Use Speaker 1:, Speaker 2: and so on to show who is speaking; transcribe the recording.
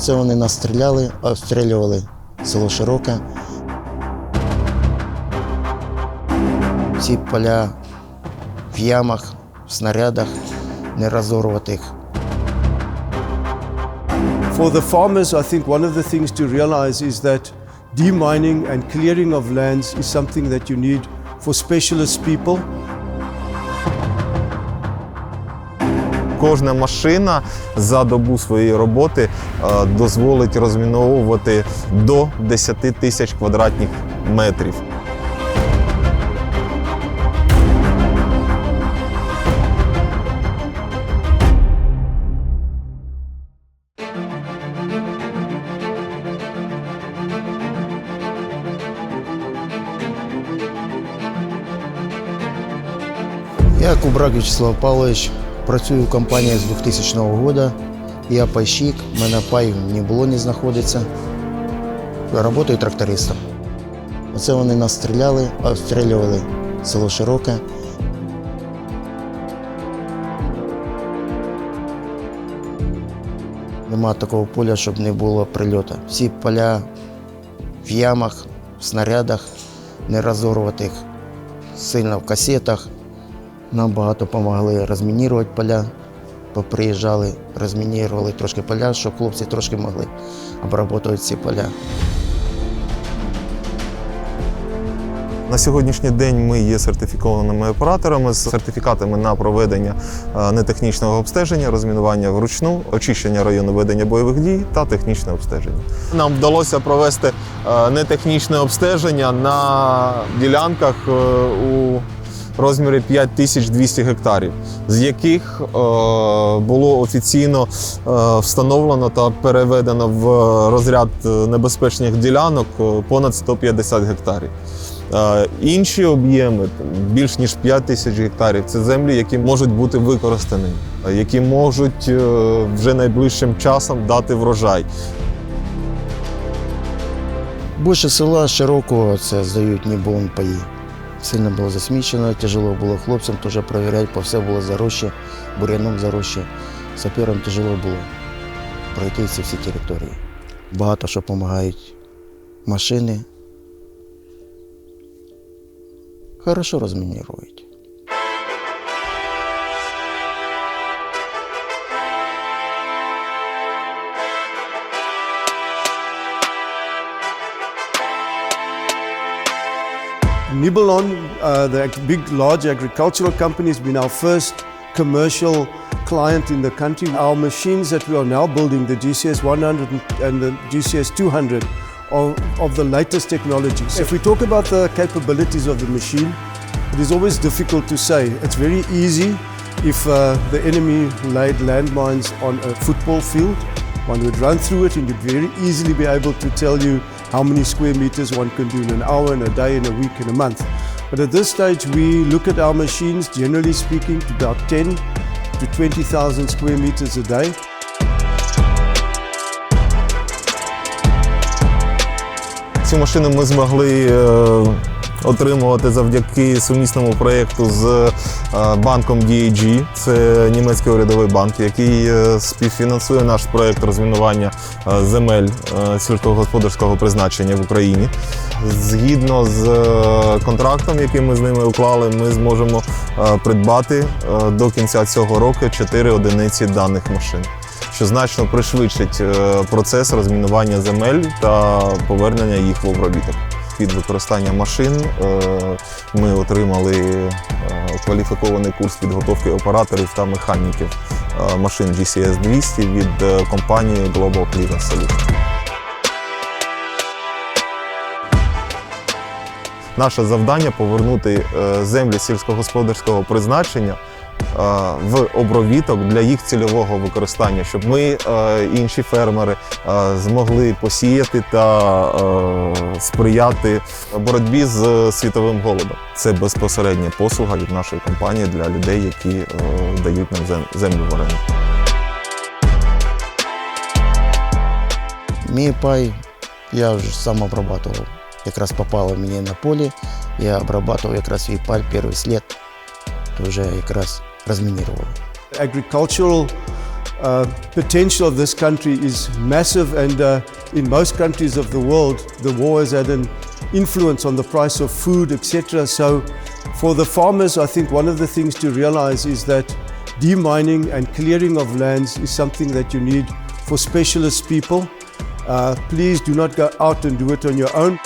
Speaker 1: Оце вони нас стріляли, обстрілювали село Широке. Всі поля в ямах, в снарядах, не розорвати їх.
Speaker 2: For the farmers, I think one of the things to realize is that demining and clearing of lands is something that you need for specialist people.
Speaker 3: Кожна машина за добу своєї роботи е, дозволить розміновувати до 10 тисяч квадратних метрів.
Speaker 1: Я Кубрак Вячеслав Павлович, працюю в компанії з 2000 року. Я пайщик, в мене пай не було, не знаходиться. Працюю трактористом. Оце вони нас стріляли, обстрілювали село Широке. Нема такого поля, щоб не було прильоту. Всі поля в ямах, в снарядах, не розорвати їх сильно в касетах. Нам багато допомогли розмінірувати поля. Поприїжджали, розмінірували трошки поля, щоб хлопці трошки могли обробити ці поля.
Speaker 3: На сьогоднішній день ми є сертифікованими операторами з сертифікатами на проведення е, нетехнічного обстеження, розмінування вручну, очищення району ведення бойових дій та технічне обстеження. Нам вдалося провести е, нетехнічне обстеження на ділянках е, у розмірі 5200 гектарів, з яких е, було офіційно е, встановлено та переведено в розряд небезпечних ділянок е, понад 150 гектарів. Інші об'єми більш ніж 5 тисяч гектарів це землі, які можуть бути використані, які можуть вже найближчим часом дати врожай.
Speaker 1: Більше села широкого це здають ніби паї. Сильно було засмічено, тяжело було хлопцям теж перевіряти, бо все було заросше, буряном заросше. Саперам тяжело було пройти ці всі території. Багато що допомагають машини. Хорошо розмінірують.
Speaker 2: Nibelon, uh, the big, large agricultural company, has been our first commercial client in the country. Our machines that we are now building, the GCS 100 and- the GCS 200, are of the latest technologies. If we talk about the capabilities of the machine, it is always difficult to say. It's very easy if uh, the enemy laid landmines on a football field. One would run through it and you'd very easily be able to tell you how many square meters one can do in an hour, in a day, in a week, in a month. But at this stage, we look at our machines, generally speaking, to about 10 to 20,000 square meters a day.
Speaker 3: Цю машину ми змогли е, отримувати завдяки сумісному проєкту з е, банком DAG. Це німецький урядовий банк, який е, співфінансує наш проєкт розмінування е, земель сільськогосподарського призначення в Україні. Згідно з контрактом, який ми з ними уклали, ми зможемо придбати до кінця цього року 4 одиниці даних машин що значно пришвидшить процес розмінування земель та повернення їх в обробіток. Під використання машин е, ми отримали е, кваліфікований курс підготовки операторів та механіків е, машин GCS 200 від компанії Global Clearance Solutions. Наше завдання повернути землі сільськогосподарського призначення в обробіток для їх цільового використання, щоб ми, е, інші фермери, е, змогли посіяти та е, сприяти боротьбі з світовим голодом. Це безпосередня послуга від нашої компанії для людей, які е, дають нам зем- землю в оренду.
Speaker 1: Мій пай я вже сам обрабатував. Якраз попало мені на полі, я обрабатував якраз свій пай, перший слід, то вже якраз розмінірував.
Speaker 2: Agricultural uh, potential of this country is massive, and uh, in most countries of the world, the war has had an influence on the price of food, etc. So, for the farmers, I think one of the things to realize is that demining and clearing of lands is something that you need for specialist people. Uh, please do not go out and do it on your own.